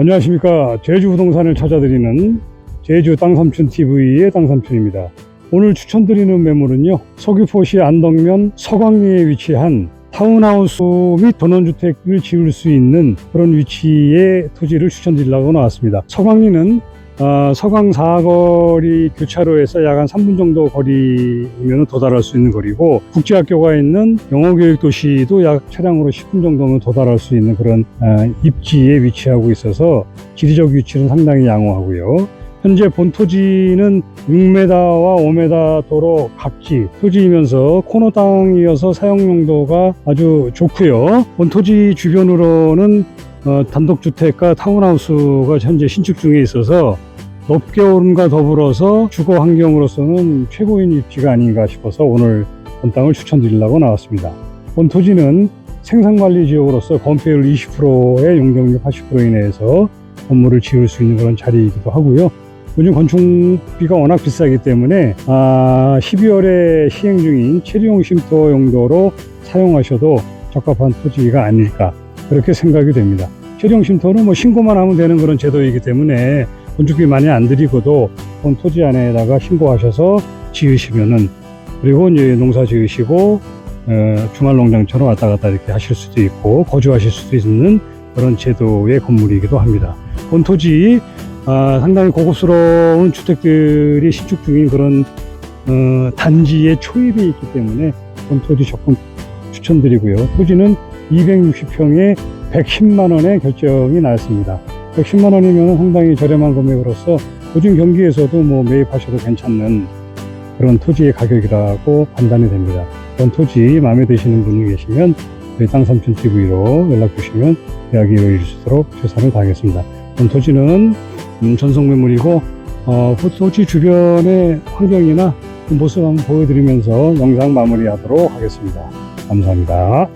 안녕하십니까. 제주 부동산을 찾아드리는 제주 땅삼촌 TV의 땅삼촌입니다. 오늘 추천드리는 매물은요. 서귀포시 안덕면 서광리에 위치한 타운하우스 및 전원주택을 지을 수 있는 그런 위치의 토지를 추천드리려고 나왔습니다. 서광리는 어, 서강 사거리 교차로에서 약 한 3분 정도 거리면 도달할 수 있는 거리고 국제학교가 있는 영어교육도시도 약 차량으로 10분 정도면 도달할 수 있는 그런 어, 입지에 위치하고 있어서 지리적 위치는 상당히 양호하고요. 현재 본 토지는 6m와 5m 도로 각지 토지이면서 코너 땅이어서 사용 용도가 아주 좋고요. 본 토지 주변으로는 어, 단독주택과 타운하우스가 현재 신축 중에 있어서 높게 오름과 더불어서 주거 환경으로서는 최고인 입지가 아닌가 싶어서 오늘 본 땅을 추천드리려고 나왔습니다. 본 토지는 생산관리 지역으로서 건폐율 20%의 용적률 80% 이내에서 건물을 지을 수 있는 그런 자리이기도 하고요. 요즘 건축비가 워낙 비싸기 때문에 아, 12월에 시행 중인 체류용 쉼터 용도로 사용하셔도 적합한 토지가 아닐까 그렇게 생각이 됩니다. 쉼터는 뭐 신고만 하면 되는 그런 제도이기 때문에 건축비 많이 안 들이고도 본 토지 안에다가 신고하셔서 지으시면은 그리고 이제 농사 지으시고 어, 주말 농장처럼 왔다 갔다 이렇게 하실 수도 있고 거주하실 수도 있는 그런 제도의 건물이기도 합니다. 본 토지 아, 상당히 고급스러운 주택들이 신축 중인 그런 어, 단지에 초입에 있기 때문에 본 토지 적극 추천드리고요. 토지는 260평에 110만 원에 결정이 나왔습니다. 110만 원이면 상당히 저렴한 금액으로서 요즘 경기에서도 뭐 매입하셔도 괜찮는 그런 토지의 가격이라고 판단이 됩니다. 그런 토지 마음에 드시는 분이 계시면 저희 땅삼촌 TV로 연락 주시면 수 있도록 최선을 다하겠습니다. 그런 토지는 음, 전속 매물이고 어, 그 토지 주변의 환경이나 그 모습 한번 보여드리면서 영상 마무리하도록 하겠습니다. 감사합니다.